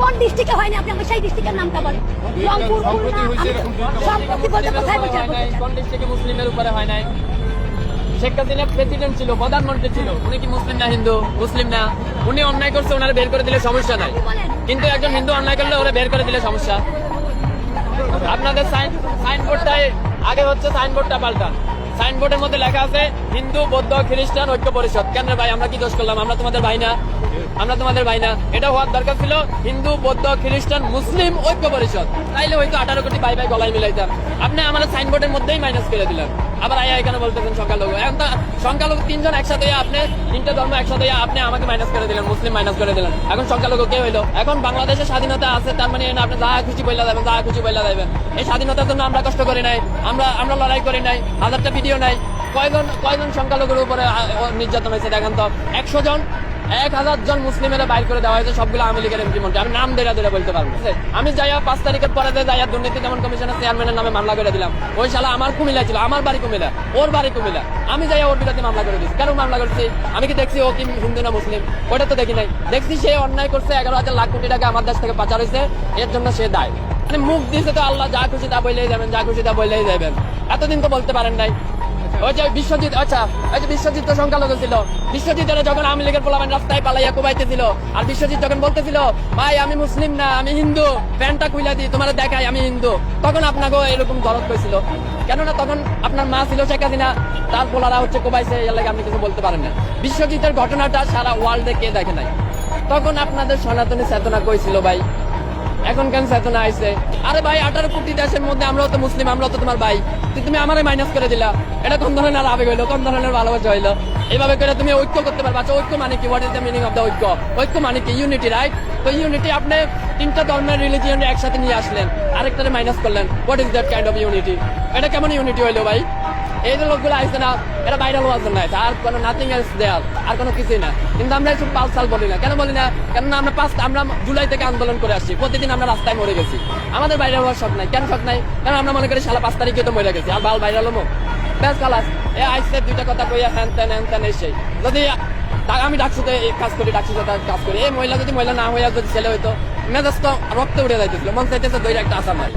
কোন ডিস্ট্রিক্টে হয়নি আপনি আমার সেই ডিস্ট্রিক্টের নামটা বলেন? রংপুর খুলনা সম্পত্তি বলতে কোথায় হয় নাই, কোন ডিস্ট্রিক্টে মুসলিমের উপরে হয় নাই? শেখ হাসিনা প্রেসিডেন্ট ছিল প্রধানমন্ত্রী ছিল। উনি কি মুসলিম না হিন্দু? মুসলিম না। উনি অন্যায় করছে ওনারা বের করে দিলে সমস্যা নাই। কিন্তু একজন হিন্দু অন্যায় করলে ওরা বের করে দিলে সমস্যা। আপনাদের সাইন সাইনবোর্ডটাই আগে হচ্ছে সাইনবোর্ডটা পাল্টান। সাইনবোর্ডের মধ্যে লেখা আছে, হিন্দু, বৌদ্ধ, খ্রিস্টান, ঐক্য পরিষদ। কেন ভাই, আমরা কি দোষ করলাম? আমরা তোমাদের ভাই না। আমরা তোমাদের ভাই না। এটা হওয়ার দরকার ছিল হিন্দু, বৌদ্ধ, খ্রিস্টান, মুসলিম, ঐক্য পরিষদ। তাইলে হয়তো আঠারো কোটি ভাই ভাই গলায় মিলাইতাম। আপনি আমাদের সাইনবোর্ডের মধ্যেই মাইনাস করে দিলেন। আবার আয়া এখানে বলতেছেন সংখ্যালঘু এখন তো সংখ্যালঘু তিনজন একসাথে আপনি তিনটা ধর্ম একসাথে আপনি আমাকে মাইনাস করে দিলেন, মুসলিম মাইনাস করে দিলেন। এখন সংখ্যালঘু কে হইল? এখন বাংলাদেশের স্বাধীনতা আছে, তার মানে আপনি যা খুশি বইলা যাবেন যা খুশি বইলা যাবেন এই স্বাধীনতার জন্য আমরা কষ্ট করি নাই, আমরা আমরা লড়াই করি নাই, হাজারটা ভিডিও নাই। কয়জন কয়জন সংখ্যালঘুর উপরে নির্যাতন হয়েছে, দেখেন তো। একশো জন এক হাজার জন মুসলিমেরা বাইর করে দেওয়া হয়েছে সবগুলো আওয়ামী লীগের এমপি মন্ত্রী। আমি নাম দেরা দেরা বলতে পারব। আমি যাইয়া পাঁচ তারিখের পরে যাইয়া দুর্নীতি দমন কমিশনের চেয়ারম্যানের নামে মামলা করে দিলাম ওই শালা আমার কুমিল্লা ছিল আমার বাড়ি কুমিল্লা ওর বাড়ি কুমিল্লা। আমি যাইয়া ওর বিরুদ্ধে মামলা করে দিচ্ছি কেন মামলা করছি? আমি কি দেখছি ও কি হিন্দু না মুসলিম? ওটা তো দেখি নাই। দেখছি সে অন্যায় করছে এগারো হাজার লাখ কোটি টাকা আমার দেশ থেকে পাচার হয়েছে এর জন্য সে দায়। মানে মুখ দিয়েছে তো আল্লাহ যা খুশি তা বললেই যাবেন যা খুশি তা বললেই যাবেন। এতদিন তো বলতে পারেন নাই। বিশ্বজিৎ আচ্ছা ওই যে বিশ্বজিৎ তো সংখ্যালঘু ছিল। যখন আওয়ামী লীগের রাস্তায় পালাইয়া আর বিশ্বজিৎ যখন বলতেছিল, ভাই, আমি মুসলিম না, আমি হিন্দু, প্যান্টটা দিই তোমার দেখাই, আমি হিন্দু। তখন আপনাকেও এরকম দরদ হয়েছিল কেননা তখন আপনার মা ছিল শেখ হাসিনা, তার পোলারা হচ্ছে কোবাইছে, এর লাগে আপনি কিছু বলতে পারেন না। বিশ্বজিতের ঘটনাটা সারা ওয়ার্ল্ডে কে দেখে নাই? তখন আপনাদের সনাতনী চেতনা কইছিল, ভাই এখন কেন চেতনা আইছে? আরে ভাই, আঠারো কোটি দেশের মধ্যে আমরাও তো মুসলিম, আমরাও তো তোমার ভাই। তুমি আমারে মাইনাস করে দিলা। এটা কোন ধরনের আবেগ হইল? কোন ধরনের ভালোবাসা হইল? এইভাবে করে তুমি ঐক্য করতে পারবা। আচ্ছা ঐক্য মানে কি? What is the meaning of the oikya? ঐক্য মানে কি? ইউনিটি রাইট তো ইউনিটি আপনি তিনটা ধর্মের রিলিজিয়ন একসাথে নিয়ে আসলেন। আরেকটারে মাইনাস করলেন। What is that kind of unity এটা কেমন ইউনিটি হইল ভাই? এই যে লোকগুলো আইসে না এটা ভাইরাল হওয়ার জন্য আইসে আর কোনো নাথিং এলস দেয়ার, আর কোনো কিছুই না। কিন্তু আমরা একটু পাল সাল বলি না। কেন বলি না? কেননা আমরা পাঁচ, আমরা জুলাই থেকে আন্দোলন করে আসছি। প্রতিদিন আমরা রাস্তায় মরে গেছি। আমাদের ভাইরাল হওয়ার শখ নাই। কেন শখ নাই? কারণ আমরা মনে করি সালা পাঁচ তারিখে তো মরে গেছি? আর বাল ভাইরাল হমো ব্যাস কালাস এ আইসে দুইটা কথা কইয়া হ্যান তেন হ্যান তেন এসে যদি আমি ডাকছি তো এই কাজ করি ডাকছি কাজ করি। এই মহিলা যদি মহিলা না হইয়া যদি ছেলে হইতো, মেজাজ তো রক্ত উঠে যাইতেছিল। মন চাইতেছে দইটা একটা আসাম নাই